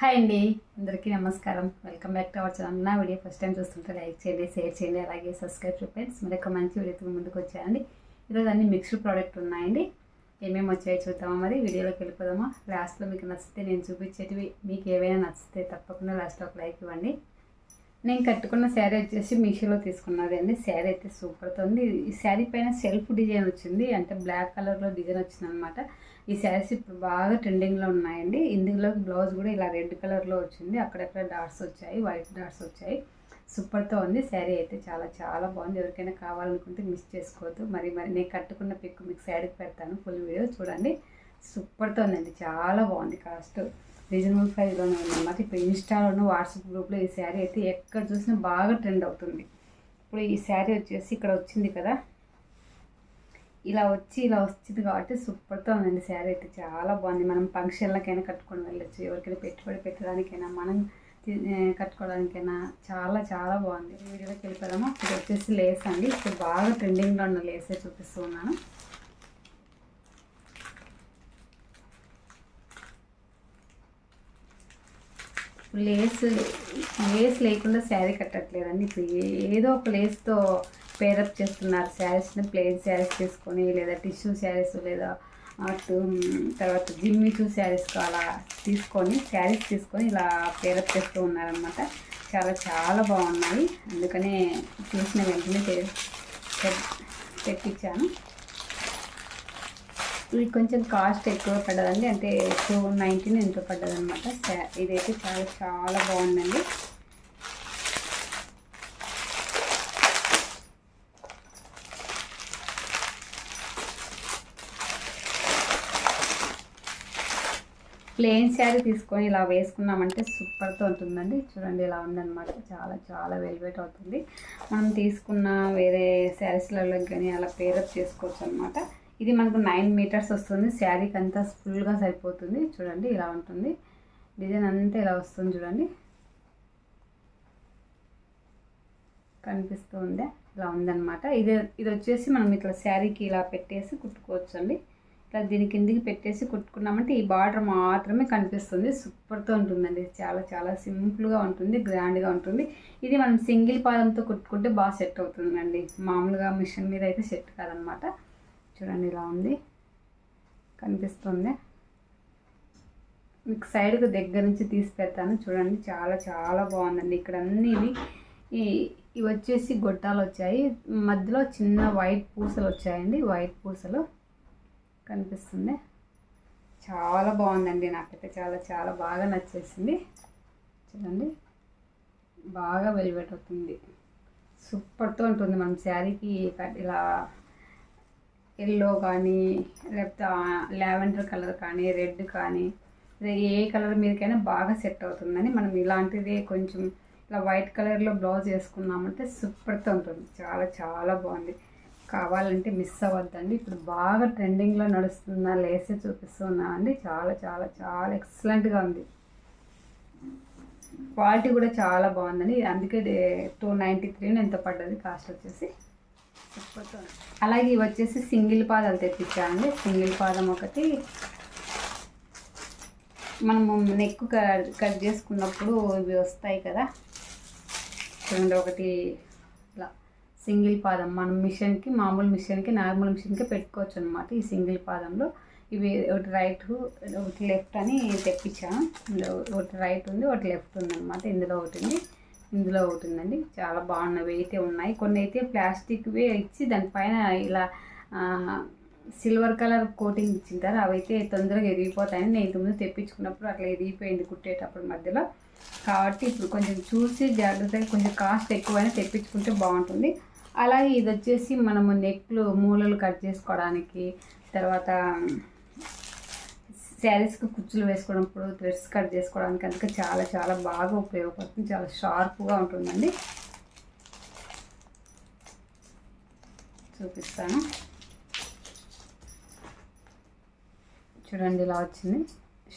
Hi అండి. అందరికీ నమస్కారం. Welcome back to our channel నా వీడియో ఫస్ట్ టైం చూస్తుంటే లైక్ చేయండి షేర్ చేయండి అలాగే సబ్స్క్రైబ్ ఫ్రెండ్స్ మరి ఒక మంచి వీడియోతో ముందుకు వచ్చాయండి. ఈరోజు అన్ని మిక్స్డ్ ప్రోడక్ట్ ఉన్నాయండి. ఏమేమి వచ్చాయో చూద్దామా మరి? వీడియోలోకి వెళ్ళిపోదామా? లాస్ట్లో మీకు నచ్చితే నేను చూపించేటివి. మీకు ఏవైనా నచ్చితే తప్పకుండా లాస్ట్లో ఒక లైక్ ఇవ్వండి. నేను కట్టుకున్న శారీ వచ్చేసి మీషోలో తీసుకున్నది అండి శారీ అయితే సూపర్తో ఉంది ఈ శారీ పైన సెల్ఫ్ డిజైన్ వచ్చింది. అంటే బ్లాక్ కలర్లో డిజైన్ వచ్చింది అనమాట ఈ శారీస్ ఇప్పుడు బాగా ట్రెండింగ్లో ఉన్నాయండి. ఇందులో బ్లౌజ్ కూడా ఇలా రెడ్ కలర్లో వచ్చింది. అక్కడక్కడ డాట్స్ వచ్చాయి. వైట్ డాట్స్ వచ్చాయి. సూపర్తో ఉంది శారీ అయితే చాలా చాలా బాగుంది. ఎవరికైనా కావాలనుకుంటే మిస్ చేసుకోవద్దు. మరి మరి నేను కట్టుకున్న పిక్ మీకు శారీకి పెడతాను. ఫుల్ వీడియో చూడండి. సూపర్తో ఉందండి చాలా బాగుంది కాస్ట్. రీజనబుల్ ప్రైస్లోనే ఉందన్నమాట ఇప్పుడు ఇన్స్టాలోను వాట్సాప్ గ్రూప్లో ఈ శారీ అయితే ఎక్కడ చూసినా బాగా ట్రెండ్ అవుతుంది. ఇప్పుడు ఈ శారీ వచ్చేసి ఇక్కడ వచ్చింది కదా? ఇలా వచ్చి ఇలా వచ్చింది కాబట్టి సూపర్తో ఉందండి శారీ అయితే. చాలా బాగుంది. మనం ఫంక్షన్లకైనా కట్టుకొని వెళ్ళొచ్చు. ఎవరికైనా పెట్టుబడి పెట్టడానికైనా మనం తి- కట్టుకోవడానికైనా చాలా చాలా బాగుంది. వీడియోలోకి వెళ్ళిపోదాము? ఇది వచ్చేసి లేస్ అండి. ఇప్పుడు బాగా ట్రెండింగ్లో ఉన్న లేసే చూపిస్తూ ఉన్నాను. లేస్ లేస్ లేకుండా శారీ కట్టట్లేదండి. ఇప్పుడు ఏదో ఒక లేస్తో పేరప్ చేస్తున్నారు. శారీస్ని ప్లెయిన్ శారీస్ తీసుకొని లేదా టిష్యూ శారీస్ లేదా అటు మ్, తర్వాత జిమ్మిచూ శారీస్ అలా తీసుకొని శారీస్ తీసుకొని ఇలా పేరప్ చేస్తూ ఉన్నారనమాట చాలా చాలా బాగున్నాయి. అందుకనే చూసిన వెంటనే తె- తెప్పించాను. ఇది కొంచెం కాస్ట్ ఎక్కువ పడ్డదండి. అంటే టూ నైన్టీన్ ఎంతో పడ్డదనమాట ఇదైతే చాలా చాలా బాగుందండి. ప్లెయిన్ శారీ తీసుకొని ఇలా వేసుకున్నామంటే సూపర్తో ఉంటుందండి. చూడండి ఇలా ఉందన్నమాట. చాలా చాలా వెల్వేట్ అవుతుంది. మనం తీసుకున్న వేరే శారీస్లలో కానీ అలా పేరప్ చేసుకోవచ్చు అనమాట ఇది మనకు నైన్ మీటర్స్ వస్తుంది. శారీకి అంతా ఫుల్గా సరిపోతుంది. చూడండి ఇలా ఉంటుంది. డిజైన్ అంతా ఇలా వస్తుంది చూడండి. కనిపిస్తుంది ఇలా ఉందన్నమాట. ఇది ఇది వచ్చేసి మనం ఇట్లా శారీకి ఇలా పెట్టేసి కుట్టుకోవచ్చు అండి ఇట్లా దీని కిందికి పెట్టేసి కుట్టుకున్నామంటే ఈ బార్డర్ మాత్రమే కనిపిస్తుంది. సూపర్తో ఉంటుందండి. చాలా చాలా సింపుల్గా ఉంటుంది. గ్రాండ్గా ఉంటుంది. ఇది మనం సింగిల్ పాదంతో కుట్టుకుంటే బాగా సెట్ అవుతుందండి. మామూలుగా మిషన్ మీద అయితే సెట్ కాదనమాట చూడండి ఇలా ఉంది. కనిపిస్తుంది. మీకు సైడ్కి దగ్గర నుంచి తీసి పెడతాను. చూడండి చాలా చాలా బాగుందండి. ఇక్కడ అన్నీ ఇవి ఈ ఇవి వచ్చేసి గొట్టాలు వచ్చాయి. మధ్యలో చిన్న వైట్ పూసలు వచ్చాయండి. వైట్ పూసలు కనిపిస్తుంది. చాలా బాగుందండి. నాకైతే చాలా చాలా బాగా నచ్చేసింది. చూడండి బాగా వెలివేట్ అవుతుంది. సూపర్తో ఉంటుంది మనం శారీకి ఇలా ఎల్లో కానీ లేకపోతే లావెండర్ కలర్ కానీ రెడ్ కానీ ఏ కలర్ మీదకైనా బాగా సెట్ అవుతుందని మనం ఇలాంటిది కొంచెం ఇలా వైట్ కలర్లో బ్లౌజ్ వేసుకున్నామంటే సూపర్తో ఉంటుంది. చాలా చాలా బాగుంది. కావాలంటే మిస్ అవ్వద్దండి. ఇప్పుడు బాగా ట్రెండింగ్లో నడుస్తున్న లేసే చూపిస్తున్నామండి చాలా చాలా చాలా ఎక్సలెంట్గా ఉంది. క్వాలిటీ కూడా చాలా బాగుందండి. అందుకే టూ నైంటీ త్రీని ఎంత పడ్డది. కాస్ట్ వచ్చేసి అలాగే ఇవి వచ్చేసి సింగిల్ పాదాలు తెప్పించానండి సింగిల్ పాదం ఒకటి. మనము నెక్ కట్ చేసుకున్నప్పుడు ఇవి వస్తాయి కదా. చూడండి ఒకటి ఇట్లా సింగిల్ పాదం. మనం మిషన్కి మామూలు మిషన్కి నార్మల్ మిషన్కి పెట్టుకోవచ్చు అనమాట ఈ సింగిల్ పాదంలో. ఇవి ఒకటి రైట్ ఒకటి లెఫ్ట్ అని తెప్పించాను ఒకటి రైట్ ఉంది ఒకటి లెఫ్ట్ ఉంది అనమాట ఇందులో ఒకటి ఉంది. ఇందులో అవుతుందండి. చాలా బాగున్నవి అయితే ఉన్నాయి. కొన్ని అయితే ప్లాస్టిక్వే ఇచ్చి దానిపైన ఇలా సిల్వర్ కలర్ కోటింగ్ ఇచ్చింటారు. అవైతే తొందరగా ఎదిగిపోతాయని నేను ఇంతకుముందు తెప్పించుకున్నప్పుడు అట్లా ఎదిగిపోయింది కుట్టేటప్పుడు మధ్యలో. కాబట్టి ఇప్పుడు కొంచెం చూసి జాగ్రత్తగా కొంచెం కాస్ట్ ఎక్కువైనా తెప్పించుకుంటే బాగుంటుంది. అలాగే ఇది వచ్చేసి మనము నెక్లు మూలలు కట్ చేసుకోవడానికి తర్వాత శారీస్కి కుచ్చులు వేసుకోవడంప్పుడు థ్రెడ్స్ కట్ చేసుకోవడానికి అందుకే చాలా చాలా బాగా ఉపయోగపడుతుంది. చాలా షార్ప్గా ఉంటుందండి. చూపిస్తాను. చూడండి ఇలా వచ్చింది.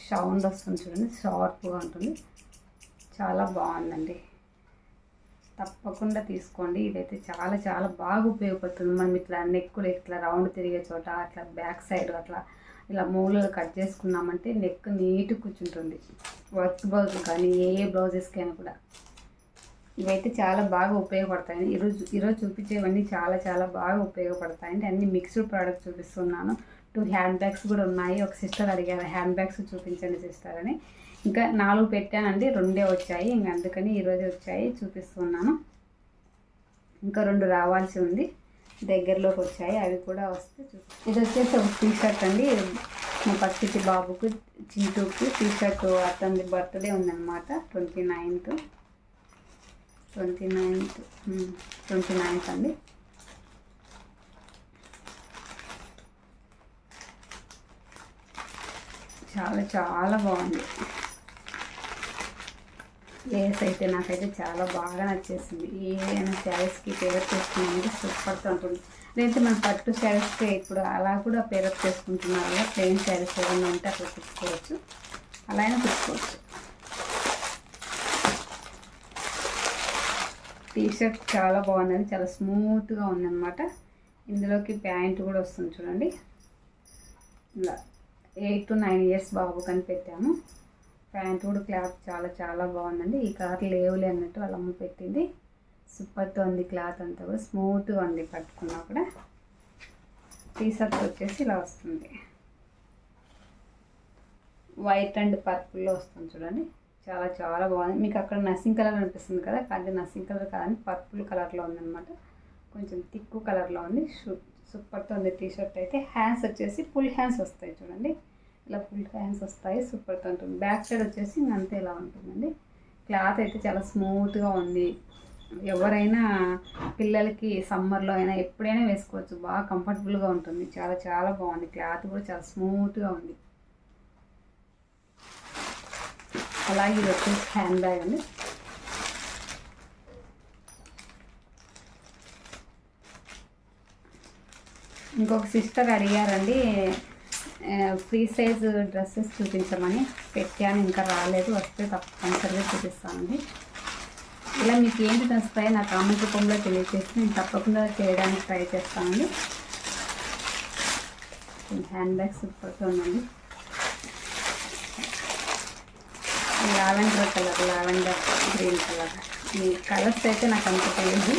సౌండ్ వస్తుంది చూడండి షార్ప్గా ఉంటుంది. చాలా బాగుందండి. తప్పకుండా తీసుకోండి. ఇదైతే చాలా చాలా బాగా ఉపయోగపడుతుంది. మనం ఇట్లా నెక్కులు ఇట్లా రౌండ్ తిరిగే చోట అట్లా బ్యాక్ సైడ్ అట్లా ఇలా మూలలు కట్ చేసుకున్నామంటే నెక్ నీట్ కూర్చుంటుంది. వర్క్ బ్లౌజ్ కానీ ఏ ఏ బ్లౌజెస్కైనా కూడా. ఇవైతే చాలా బాగా ఉపయోగపడతాయి ఈరోజు ఈరోజు చూపించేవన్నీ చాలా చాలా బాగా ఉపయోగపడతాయండి. అన్ని మిక్స్డ్ ప్రోడక్ట్ చూపిస్తున్నాను. టూ హ్యాండ్ బ్యాగ్స్ కూడా ఉన్నాయి. ఒక సిస్టర్ అడిగారు హ్యాండ్ బ్యాగ్స్ చూపించండి సిస్టర్ అని. ఇంకా నాలుగు పెట్టానండి. రెండే వచ్చాయి. ఇంక అందుకని ఈరోజే వచ్చాయి చూపిస్తున్నాను. ఇంకా రెండు రావాల్సి ఉంది. దగ్గరలోకి వచ్చాయి అవి కూడా వస్తే ఇది వచ్చేసి ఒక టీ షర్ట్ అండి. మా పక్కింటి బాబుకు చింటూకి టీ షర్ట్ అతని బర్త్డే ఉందన్నమాట. Twenty ninth. Twenty ninth. Twenty ninth అండి. చాలా చాలా బాగుంది. లేస్ అయితే నాకైతే చాలా బాగా నచ్చేసింది. ఏదైనా శారీస్కి పేరప్ చేసుకున్నామంటే సూపర్గా ఉంటుంది. లేదంటే మన పట్టు శారీస్కి ఇప్పుడు అలా కూడా పేరప్ చేసుకుంటున్నారు కదా ప్లెయిన్ శారీస్ ఏమైనా ఉంటే అట్లా కుట్టుకోవచ్చు. అలా అయినా కుట్టుకోవచ్చు. టీ షర్ట్ చాలా బాగుందండి చాలా స్మూత్గా ఉందన్నమాట. ఇందులోకి ప్యాంట్ కూడా వస్తుంది చూడండి. ఇలా ఎయిట్ టు నైన్ ఇయర్స్ బాబు కనిపెట్టాము ప్యాంట్ కూడా క్లాత్ చాలా చాలా బాగుందండి. ఈ కలర్ లేవులే అన్నట్టు వాళ్ళ అమ్మ పెట్టింది. సూపర్తో ఉంది క్లాత్ అంతా కూడా. స్మూత్గా ఉంది పట్టుకున్నా కూడా. టీషర్ట్ వచ్చేసి ఇలా వస్తుంది. వైట్ అండ్ పర్పుల్లో వస్తుంది చూడండి. చాలా చాలా బాగుంది. మీకు అక్కడ నర్సింగ్ కలర్ అనిపిస్తుంది కదా? కానీ నర్సింగ్ కలర్ కాదని పర్పుల్ కలర్లో ఉందన్నమాట. కొంచెం తిక్కు కలర్లో ఉంది. సూపర్తో ఉంది టీ షర్ట్ అయితే. హ్యాండ్స్ వచ్చేసి ఫుల్ హ్యాండ్స్ వస్తాయి చూడండి. ఇలా ఫుల్ హ్యాండ్స్ వస్తాయి సూపర్గా ఉంటుంది. బ్యాక్ సైడ్ వచ్చేసి అంతే ఇలా ఉంటుందండి. క్లాత్ అయితే చాలా స్మూత్గా ఉంది. ఎవరైనా పిల్లలకి సమ్మర్లో అయినా ఎప్పుడైనా వేసుకోవచ్చు. బాగా కంఫర్టబుల్గా ఉంటుంది. చాలా చాలా బాగుంది. క్లాత్ కూడా చాలా స్మూత్గా ఉంది. అలాగే ఇది వచ్చేసి హ్యాండ్ బ్యాగ్ అండి. ఇంకొక సిస్టర్ అడిగారండి ఫ్రీ సైజ్ డ్రెస్సెస్ చూపించమని పెట్టాను ఇంకా రాలేదు. వస్తే తప్పనిసరిగా చూపిస్తానండి. ఇలా మీకు ఏంటి నచ్చుతాయి నా కామెంట్ రూపంలో తెలియజేసి నేను తప్పకుండా చేయడానికి ట్రై చేస్తానండి. హ్యాండ్ బ్యాగ్ సూపర్గా ఉందండి. Lavender colour lavender green colour. ఈ కలర్స్ అయితే నాకు అంత తెలియదు.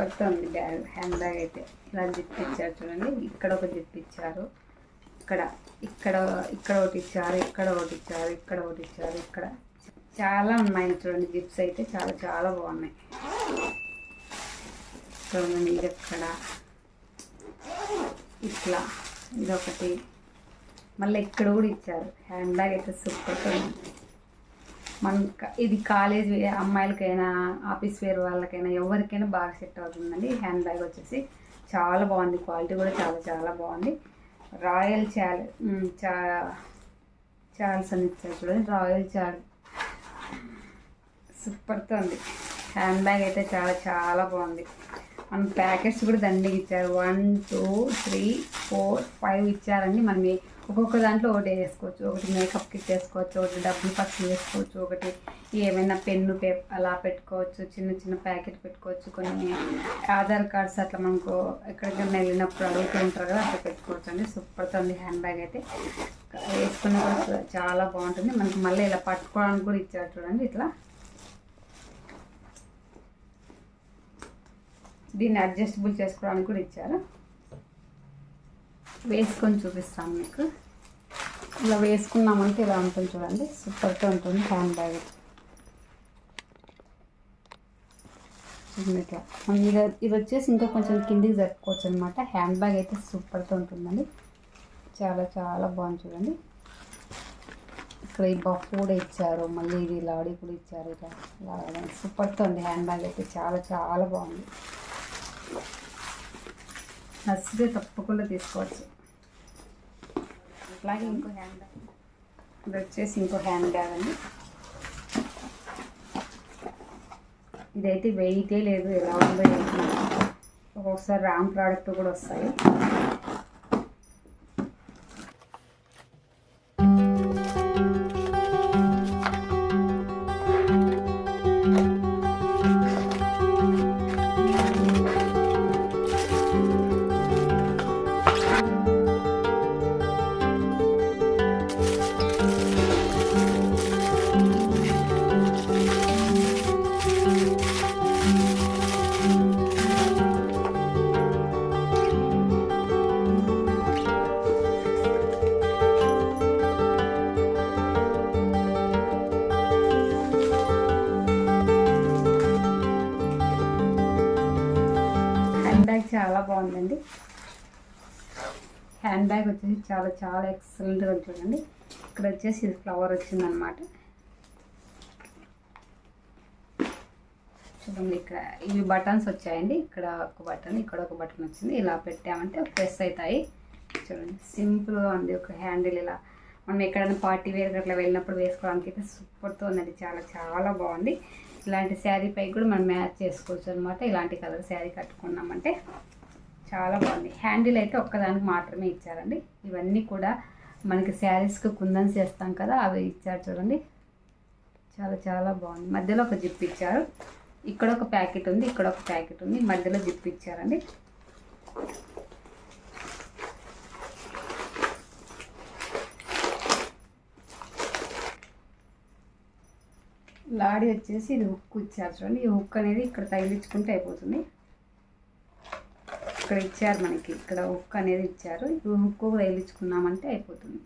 కొత్త ఉంది బ్యాగ్ హ్యాండ్ బ్యాగ్ అయితే. ఇలా జిప్ ఇచ్చారు చూడండి. ఇక్కడ ఒక జిప్ ఇచ్చారు ఇక్కడ ఇక్కడ ఇక్కడ ఒకటి ఇచ్చారు ఇక్కడ ఒకటి ఇచ్చారు ఇక్కడ ఒకటి ఇచ్చారు ఇక్కడ. చాలా ఉన్నాయి చూడండి జిప్స్ అయితే. చాలా చాలా బాగున్నాయి. చూడండి ఇది ఎక్కడ? ఇట్లా. ఇదొకటి. మళ్ళీ ఇక్కడ కూడా ఇచ్చారు. హ్యాండ్ బ్యాగ్ అయితే సూపర్గా ఉంది. మనం ఇది కాలేజ్ అమ్మాయిలకైనా ఆఫీస్ వేర్ వాళ్ళకైనా ఎవరికైనా బాగా సెట్ అవుతుందండి. హ్యాండ్ బ్యాగ్ వచ్చేసి చాలా బాగుంది. క్వాలిటీ కూడా చాలా చాలా బాగుంది. రాయల్ చాల్ చా చాల్స్ అని ఇచ్చారు చూడండి. రాయల్ చాల్ సూపర్తో ఉంది. హ్యాండ్ బ్యాగ్ అయితే చాలా చాలా బాగుంది. మన ప్యాకెట్స్ కూడా దండిగా ఇచ్చారు. One two three four five ఇచ్చారండి. మనం ఒక్కొక్క దాంట్లో ఒకటి వేసుకోవచ్చు ఒకటి మేకప్ కిట్ వేసుకోవచ్చు ఒకటి డబ్బులు పక్షులు వేసుకోవచ్చు ఒకటి ఏమైనా పెన్ను పే అలా పెట్టుకోవచ్చు చిన్న చిన్న ప్యాకెట్ పెట్టుకోవచ్చు కొన్ని ఆధార్ కార్డ్స్ అట్లా మనకు ఎక్కడికైనా వెళ్ళినప్పుడు అడుగుతూ ఉంటారు కదా అట్లా పెట్టుకోవచ్చు అండి. సూపర్తో ఉంది హ్యాండ్ బ్యాగ్ అయితే. వేసుకున్న కూడా చాలా బాగుంటుంది. మనకి మళ్ళీ ఇలా పట్టుకోవడానికి కూడా ఇచ్చారు చూడండి ఇట్లా. దీన్ని అడ్జస్టబుల్ చేసుకోవడానికి కూడా ఇచ్చారు. వేసుకొని చూపిస్తాను మీకు. ఇలా వేసుకున్నామంటే ఇలా ఉంటుంది చూడండి. సూపర్గా ఉంటుంది హ్యాండ్ బ్యాగ్. ఇట్లా. మనం ఇది ఇది వచ్చేసి ఇంకా కొంచెం కిందికి జరుపుకోవచ్చు అనమాట హ్యాండ్ బ్యాగ్ అయితే సూపర్తో ఉంటుందండి. చాలా చాలా బాగుంది చూడండి. ఇక్కడ ఈ బఫ్ కూడా ఇచ్చారు. మళ్ళీ ఇది లాడీ కూడా ఇచ్చారు. ఇట్లా. సూపర్తో ఉంది హ్యాండ్ బ్యాగ్ అయితే. చాలా చాలా బాగుంది. నచ్చితే తప్పకుండా తీసుకోవచ్చు. అట్లాగే ఇంకో హ్యాండ్ బ్యాగ్ ఇది వచ్చేసి ఇంకో హ్యాండ్ బ్యాగ్ అండి. ఇదైతే వెయిటే లేదు ఎలా ఉందో. ఒక్కొక్కసారి రామ్ ప్రోడక్ట్ కూడా వస్తాయి. చాలా బాగుందండి. హ్యాండ్ బ్యాగ్ వచ్చేసి చాలా చాలా ఎక్సలెంట్గా చూడండి ఇక్కడ వచ్చేసి ఇది ఫ్లవర్ వచ్చిందనమాట. చూడండి ఇక్కడ ఇవి బటన్స్ వచ్చాయండి. ఇక్కడ ఒక బటన్ ఇక్కడ ఒక బటన్ వచ్చింది. ఇలా పెట్టామంటే ప్రెస్ అవుతాయి. చూడండి సింపుల్గా ఉంది ఒక హ్యాండిల్ ఇలా. మనం ఎక్కడైనా పార్టీ వేర్ అట్లా వెళ్ళినప్పుడు వేసుకోవడానికి అయితే సూపర్తో ఉందండి. చాలా చాలా బాగుంది. ఇలాంటి శారీ పై కూడా మనం మ్యాచ్ చేసుకోవచ్చు అనమాట ఇలాంటి కలర్ శారీ కట్టుకున్నామంటే చాలా బాగుంది. హ్యాండిల్ అయితే ఒక్కదానికి మాత్రమే ఇచ్చారండి. ఇవన్నీ కూడా మనకి శారీస్కి కుందన్స్ చేస్తాం కదా అవి ఇచ్చారు చూడండి. చాలా చాలా బాగుంది. మధ్యలో ఒక జిప్ ఇచ్చారు. ఇక్కడ ఒక ప్యాకెట్ ఉంది ఇక్కడ ఒక ప్యాకెట్ ఉంది. మధ్యలో జిప్ ఇచ్చారండి. లాడి వచ్చేసి ఇది హుక్ ఇచ్చారు చూడండి. ఈ హుక్ అనేది ఇక్కడ తగిలించుకుంటే అయిపోతుంది. ఇక్కడ ఇచ్చారు మనకి. ఇక్కడ హుక్ అనేది ఇచ్చారు. ఈ హుక్ తగిలించుకున్నామంటే అయిపోతుంది.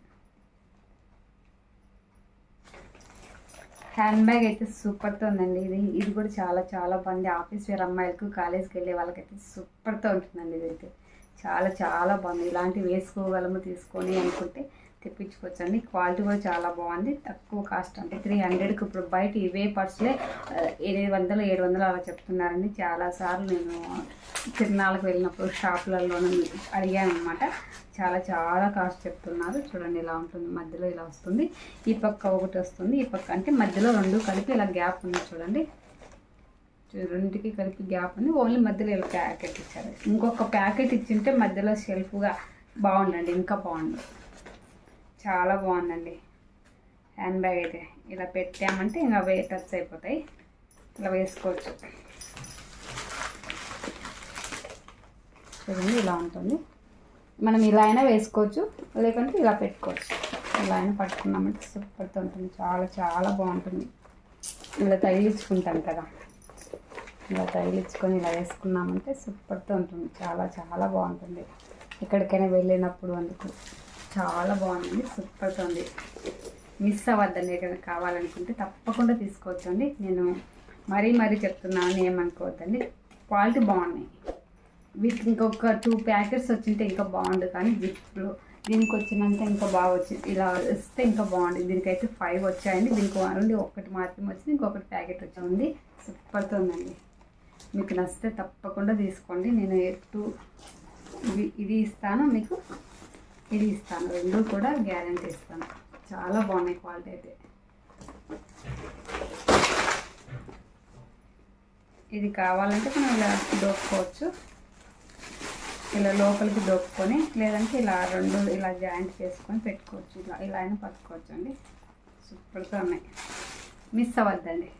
హ్యాండ్ బ్యాగ్ అయితే సూపర్తో ఉందండి. ఇది ఇది కూడా చాలా చాలా బాగుంది. ఆఫీస్ వేర్ అమ్మాయిలకు కాలేజ్కి వెళ్ళే వాళ్ళకైతే సూపర్తో ఉంటుందండి ఇది అయితే చాలా చాలా బాగుంది. ఇలాంటివి వేసుకోగలము తీసుకొని అనుకుంటే తెప్పించుకోవచ్చండి. క్వాలిటీ కూడా చాలా బాగుంది. తక్కువ కాస్ట్ అంటే త్రీ హండ్రెడ్కి ఇప్పుడు బయట ఇవే పర్సులే ఎనిమిది వందలు ఏడు వందలు అలా చెప్తున్నారండి. చాలాసార్లు నేను తిరునాళ్ళకి వెళ్ళినప్పుడు షాపులలో అడిగాను అనమాట చాలా చాలా కాస్ట్ చెప్తున్నారు. చూడండి ఇలా ఉంటుంది మధ్యలో ఇలా వస్తుంది. ఈ పక్క ఒకటి వస్తుంది ఈ పక్క అంటే మధ్యలో రెండు కలిపి ఇలా గ్యాప్ ఉంది చూడండి. రెండింటికి కలిపి గ్యాప్ ఉంది. ఓన్లీ మధ్యలో ఇలా ప్యాకెట్ ఇచ్చారు. ఇంకొక ప్యాకెట్ ఇచ్చింటే మధ్యలో షెల్ఫ్గా బాగుండండి ఇంకా బాగుండు. చాలా బాగుందండి. హ్యాండ్ బ్యాగ్ అయితే ఇలా పెట్టామంటే ఇంకా అవే టచ్ అయిపోతాయి. ఇలా వేసుకోవచ్చు. చూడండి ఇలా ఉంటుంది. మనం ఇలా అయినా వేసుకోవచ్చు లేకుంటే ఇలా పెట్టుకోవచ్చు. ఇలా అయినా పట్టుకున్నామంటే సూపర్తో ఉంటుంది. చాలా చాలా బాగుంటుంది. ఇలా తగిలించుకుంటాం కదా. ఇలా తగిలించుకొని ఇలా వేసుకున్నామంటే సూపర్తో ఉంటుంది. చాలా చాలా బాగుంటుంది. ఎక్కడికైనా వెళ్ళినప్పుడు అందుకు. చాలా బాగుంది సూపర్తో ఉంది మిస్ అవ్వద్దండి. ఎక్కడికి కావాలనుకుంటే తప్పకుండా తీసుకోవచ్చండి. నేను మరీ మరీ చెప్తున్నాను ఏమనుకోవద్దండి. క్వాలిటీ బాగున్నాయి. వీటికి ఇంకొక టూ ప్యాకెట్స్ వచ్చింటే ఇంకా బాగుండు. కానీ జిప్లో దీనికి వచ్చినంత ఇంకా బాగా వచ్చింది ఇలా వస్తే ఇంకా బాగుంది దీనికైతే ఫైవ్ వచ్చాయండి. దీనికి ఓన్లీ ఒకటి మాత్రమే వచ్చింది. ఇంకొకటి ప్యాకెట్ వచ్చింది. సూపర్తో ఉందండి మీకు నచ్చితే తప్పకుండా తీసుకోండి. నేను టూ ఇది ఇది ఇస్తాను మీకు. ఇది ఇస్తాను. రెండు కూడా గ్యారంటీ ఇస్తాను. చాలా బాగున్నాయి క్వాలిటీ అయితే. ఇది కావాలంటే మనం ఇలా దోపుకోవచ్చు ఇలా లోపలికి దోపుకొని లేదంటే ఇలా రెండు ఇలా జాయింట్ చేసుకొని పెట్టుకోవచ్చు. ఇలా ఇలా అయినా పట్టుకోవచ్చు అండి. సూపర్గా ఉన్నాయి. మిస్ అవ్వద్దండి.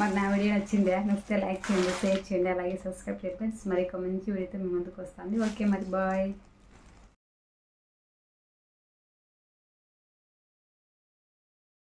మరి నా వీడియో నచ్చిందా? నచ్చితే లైక్ చేయండి షేర్ చేయండి అలాగే సబ్స్క్రైబ్ చేయండి. మరి ఒక మంచి వీడియోతో మీ ముందుకు వస్తుంది ఓకే మరి బాయ్.